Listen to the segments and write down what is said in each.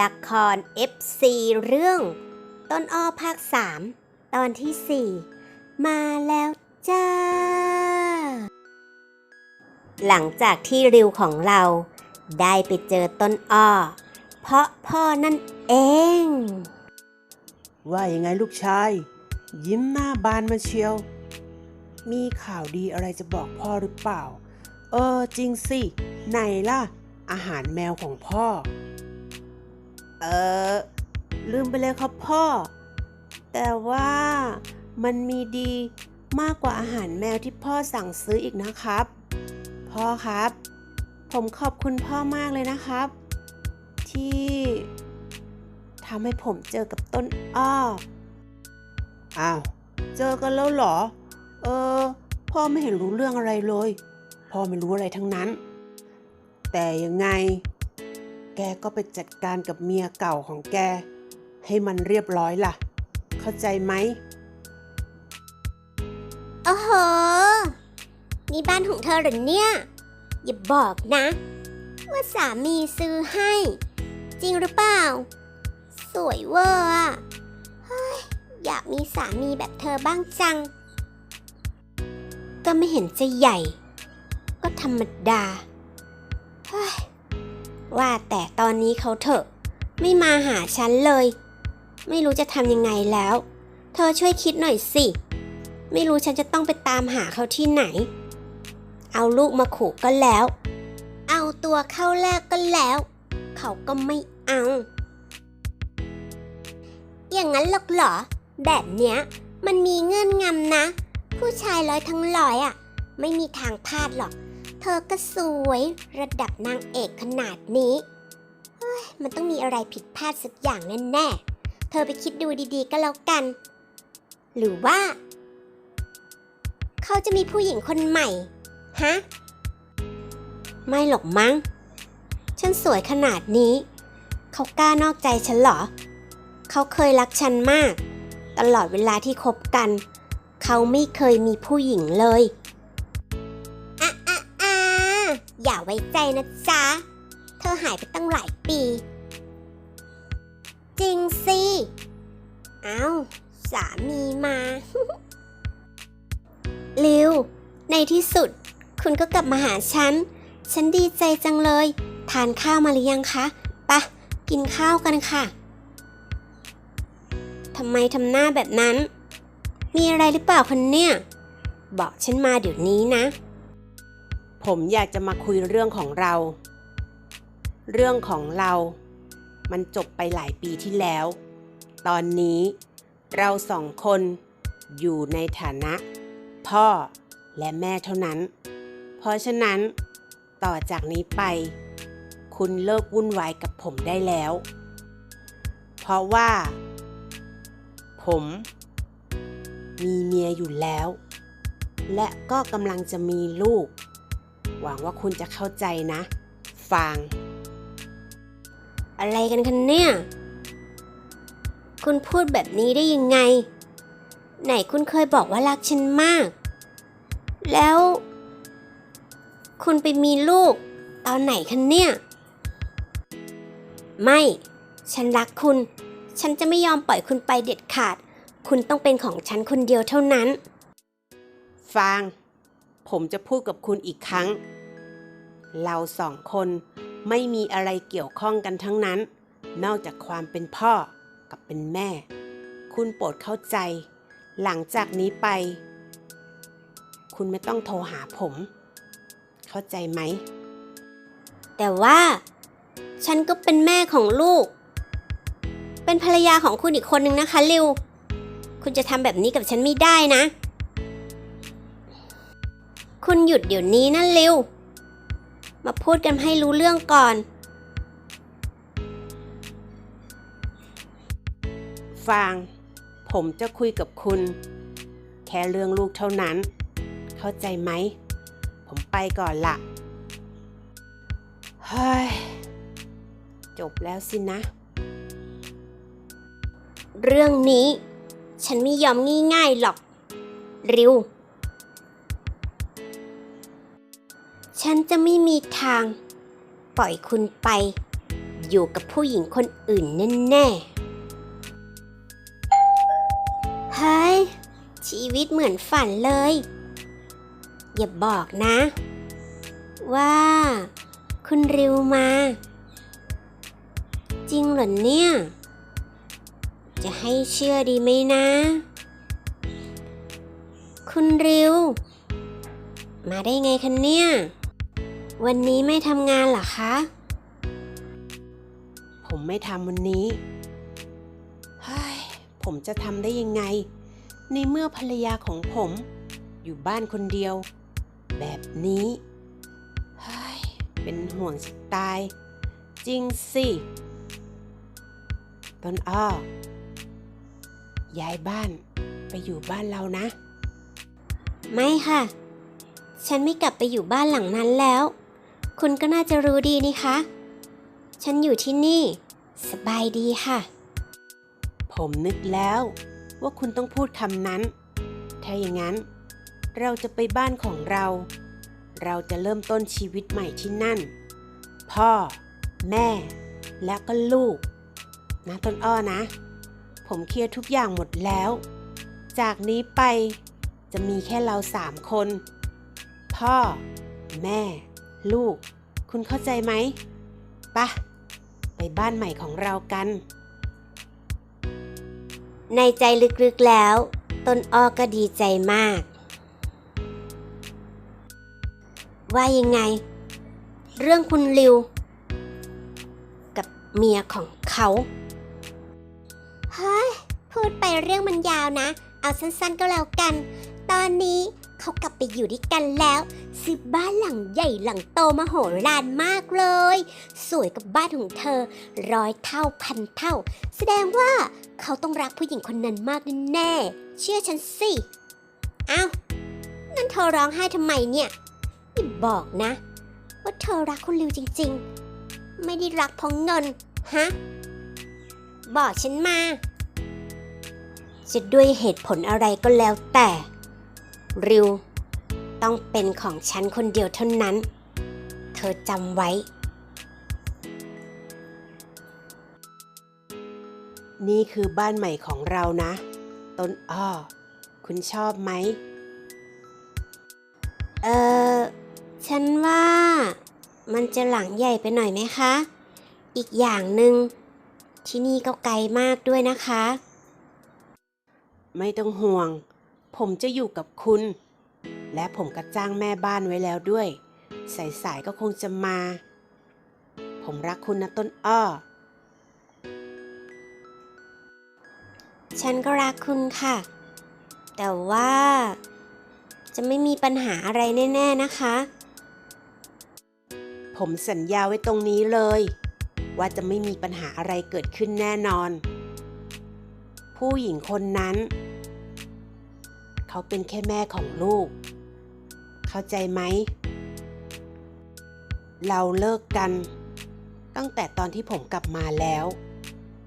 ละคร FC เรื่องต้นอ้อภาค 3 ตอนที่ 4 มาแล้วจ้า หลังจากที่ริวของเราได้ไปเจอต้นอ้อ เพราะพ่อนั่นเอง ว่ายังไงลูกชาย ยิ้มหน้าบานมาเชียว มีข่าวดีอะไรจะบอกพ่อหรือเปล่า เออจริงสิ ไหนล่ะ อาหารแมวของพ่อ เออ ลืมไปเลยครับพ่อ แต่ว่ามันมีดีมากกว่าอาหารแมวที่พ่อสั่งซื้ออีกนะครับ พ่อครับ ผมขอบคุณพ่อมากเลยนะครับ ที่ทำให้ผมเจอกับต้นอ้อ อ้าว เจอกันแล้วเหรอ เออ พ่อไม่เห็นรู้เรื่องอะไรเลย พ่อไม่รู้อะไรทั้งนั้น แต่ยังไง แกก็ไปจัดการกับเมียเก่าของแก ให้มันเรียบร้อยล่ะ เข้าใจไหมโอ้โห นี่บ้านของเธอหรือเนี่ย อย่าบอกนะ ว่าสามีซื้อให้ จริงหรือเปล่า สวยเวอร์อะเฮ้ยอยากมีสามีแบบเธอบ้างจัง ก็ไม่เห็นจะใหญ่ ก็ธรรมดาเฮ้ย ว่าแต่ตอนนี้เขาเถอะ ไม่มาหาฉันเลย ไม่รู้จะทำยังไงแล้ว เธอช่วยคิดหน่อยสิ ไม่รู้ฉันจะต้องไปตามหาเขาที่ไหน เอาลูกมาขู่ก็แล้ว เอาตัวเข้าแลกก็แล้ว เขาก็ไม่เอา อย่างนั้นหรอกเหรอ แบบเนี้ย มันมีเงื่อนงำนะ ผู้ชายร้อยทั้งร้อยอะ่ะ ไม่มีทางพลาดหรอก อก็สวยระดับนางเอกขนาดนี้ เฮ้ย มันต้องมีอะไรผิดพลาดสักอย่างแน่ๆ เธอไปคิดดูดีๆก็แล้วกัน หรือว่า เขาจะมีผู้หญิงคนใหม่ ฮะ ไม่หรอกมั้ง ฉันสวยขนาดนี้ เขากล้านอกใจฉันเหรอ เขาเคยรักฉันมาก ตลอดเวลาที่คบกัน เขาไม่เคยมีผู้หญิงเลย ไว้ใจนะจ๊ะ เธอหายไปตั้งหลายปี จริงสิ เอ้า สามีมา ลิว ในที่สุด คุณก็กลับมาหาฉัน ฉันดีใจจังเลย ทานข้าวมาหรือยังคะปะกินข้าวกันค่ะ ทำไมทำหน้าแบบนั้น มีอะไรหรือเปล่าคนเนี่ย บอกฉันมาเดี๋ยวนี้นะ ผมอยากจะมาคุยเรื่องของเรา เรื่องของเรา มันจบไปหลายปีที่แล้ว ตอนนี้เราสองคนอยู่ในฐานะ พ่อและแม่เท่านั้น เพราะฉะนั้น ต่อจากนี้ไป คุณเลิกวุ่นวายกับผมได้แล้ว เพราะว่า ผม มีเมียอยู่แล้ว และก็กำลังจะมีลูก หวังว่าคุณจะเข้าใจนะ ฟาง อะไรกันคะเนี่ย คุณพูดแบบนี้ได้ยังไง ไหนคุณเคยบอกว่ารักฉันมาก แล้ว คุณไปมีลูก ตอนไหนคะเนี่ย ไม่ ฉันรักคุณ ฉันจะไม่ยอมปล่อยคุณไปเด็ดขาด คุณต้องเป็นของฉันคนเดียวเท่านั้น ฟาง ผมจะพูดกับคุณอีกครั้ง เราสองคนไม่มีอะไรเกี่ยวข้องกันทั้งนั้น นอกจากความเป็นพ่อกับเป็นแม่ คุณโปรดเข้าใจ หลังจากนี้ไป คุณไม่ต้องโทรหาผม เข้าใจไหม แต่ว่า ฉันก็เป็นแม่ของลูก เป็นภรรยาของคุณอีกคนนึงนะคะลิว คุณจะทำแบบนี้กับฉันไม่ได้นะ คุณหยุดเดี๋ยวนี้นะลิวมาพูดกันให้รู้เรื่องก่อน ฟาง ผมจะคุยกับคุณ แค่เรื่องลูกเท่านั้น เข้าใจไหม ผมไปก่อนละเฮ้ย จบแล้วสินะ เรื่องนี้ ฉันไม่ยอมง่ายๆหรอก ริว ฉันจะไม่มีทาง ปล่อยคุณไป อยู่กับผู้หญิงคนอื่นแน่ๆเฮ้ย ชีวิตเหมือนฝันเลย อย่าบอกนะ ว่า คุณริวมา จริงเหรอเนี่ย จะให้เชื่อดีไหมนะ คุณริวมาได้ไงคะเนี่ย วันนี้ไม่ทำงานเหรอคะ ผมไม่ทำวันนี้เฮ้ยผมจะทำได้ยังไง ในเมื่อภรรยาของผมอยู่บ้านคนเดียว แบบนี้เฮ้ยเป็นห่วงสิตาย จริงสิ ต้นอ้อย้ายบ้านไปอยู่บ้านเรานะ ไม่ค่ะ ฉันไม่กลับไปอยู่บ้านหลังนั้นแล้ว คุณก็น่าจะรู้ดีนี่คะ ฉันอยู่ที่นี่ สบายดีค่ะ ผมนึกแล้วว่าคุณต้องพูดคำนั้น ถ้าอย่างนั้น เราจะไปบ้านของเรา เราจะเริ่มต้นชีวิตใหม่ที่นั่น พ่อ แม่ และก็ลูก นะต้นอ้อนะ ผมเคลียร์ทุกอย่างหมดแล้ว จากนี้ไปจะมีแค่เราสามคน พ่อ แม่ ลูก คุณเข้าใจไหมปะไปบ้านใหม่ของเรากัน ในใจลึกๆแล้ว ต้นอ้อก็ดีใจมาก ว่ายังไง เรื่องคุณริว กับเมียของเขาเฮ้ยพูดไปเรื่องมันยาวนะ เอาสั้นๆก็แล้วกัน ตอนนี้ เขากลับไปอยู่ด้วยกันแล้วซื้อบ้านหลังใหญ่หลังโตมโหฬารมากเลย สวยกับบ้านของเธอ ร้อยเท่าพันเท่า แสดงว่าเขาต้องรักผู้หญิงคนนั้นมากแน่เชื่อฉันสิอ้าวนั่นเธอร้องไห้ทำไมเนี่ยอย่าบอกนะ ว่าเธอรักคุณริวจริง ๆ ไม่ได้รักเพราะเงินฮะบอกฉันมา จะด้วยเหตุผลอะไรก็แล้วแต่ ริว ต้องเป็นของฉันคนเดียวเท่านั้น เธอจำไว้ นี่คือบ้านใหม่ของเรานะ ต้นอ้อ คุณชอบไหม เออฉันว่ามันจะหลังใหญ่ไปหน่อยไหมคะ อีกอย่างหนึ่งที่นี่ก็ไกลมากด้วยนะคะ ไม่ต้องห่วง ผมจะอยู่กับคุณ และผมก็จ้างแม่บ้านไว้แล้วด้วย สายๆก็คงจะมา ผมรักคุณนะต้นอ้อ ฉันก็รักคุณค่ะ แต่ว่า จะไม่มีปัญหาอะไรแน่ ๆนะคะ ผมสัญญาไว้ตรงนี้เลย ว่าจะไม่มีปัญหาอะไรเกิดขึ้นแน่นอน ผู้หญิงคนนั้น เขาเป็นแค่แม่ของลูก เข้าใจไหม เราเลิกกัน ตั้งแต่ตอนที่ผมกลับมาแล้ว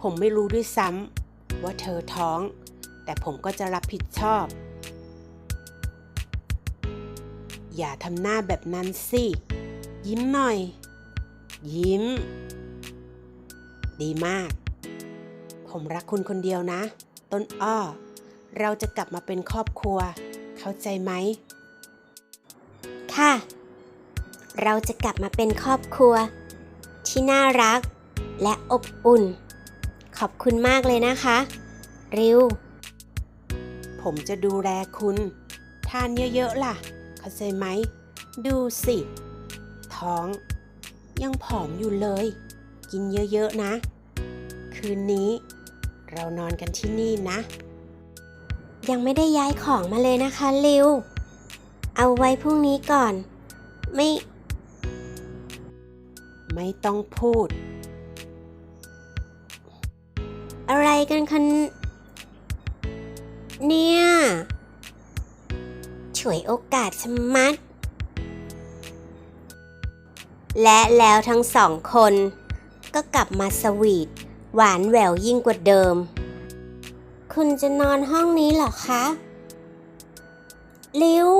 ผมไม่รู้ด้วยซ้ำว่าเธอท้อง แต่ผมก็จะรับผิดชอบ อย่าทำหน้าแบบนั้นสิ ยิ้มหน่อย ยิ้ม ดีมาก ผมรักคุณคนเดียวนะ ต้นอ้อ เราจะกลับมาเป็นครอบครัว เข้าใจไหม ค่ะ เราจะกลับมาเป็นครอบครัว ที่น่ารักและอบอุ่น ขอบคุณมากเลยนะคะ ริว ผมจะดูแลคุณ ทานเยอะๆล่ะ เข้าใจไหม ดูสิ ท้อง ยังผอมอยู่เลย กินเยอะๆนะ คืนนี้ เรานอนกันที่นี่นะ ยังไม่ได้ย้ายของมาเลยนะคะริว เอาไว้พรุ่งนี้ก่อน ไม่ ไม่ต้องพูด อะไรกันคันเนี่ยฉวยโอกาสชะมัด และแล้วทั้งสองคน ก็กลับมาสวีท หวานแหววยิ่งกว่าเดิม คุณจะนอนห้องนี้เหรอคะ ลิว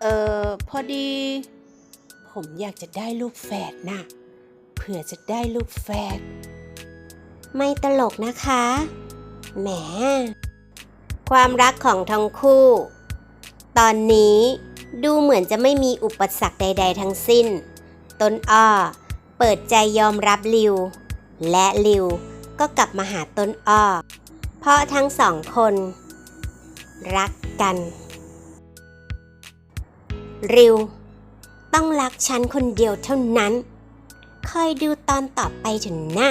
เออพอดี ผมอยากจะได้ลูกแฝดน่ะเผื่อจะได้ลูกแฝด ไม่ตลกนะคะ แหม ความรักของทั้งคู่ ตอนนี้ดูเหมือนจะไม่มีอุปสรรคใด ๆ ทั้งสิ้น ต้นอ้อ เปิดใจยอมรับลิว และลิว ก็กลับมาหาต้นอ้อ เพราะทั้งสองคน รักกัน ริว ต้องรักฉันคนเดียวเท่านั้น คอยดูตอนต่อไปถึงหน้า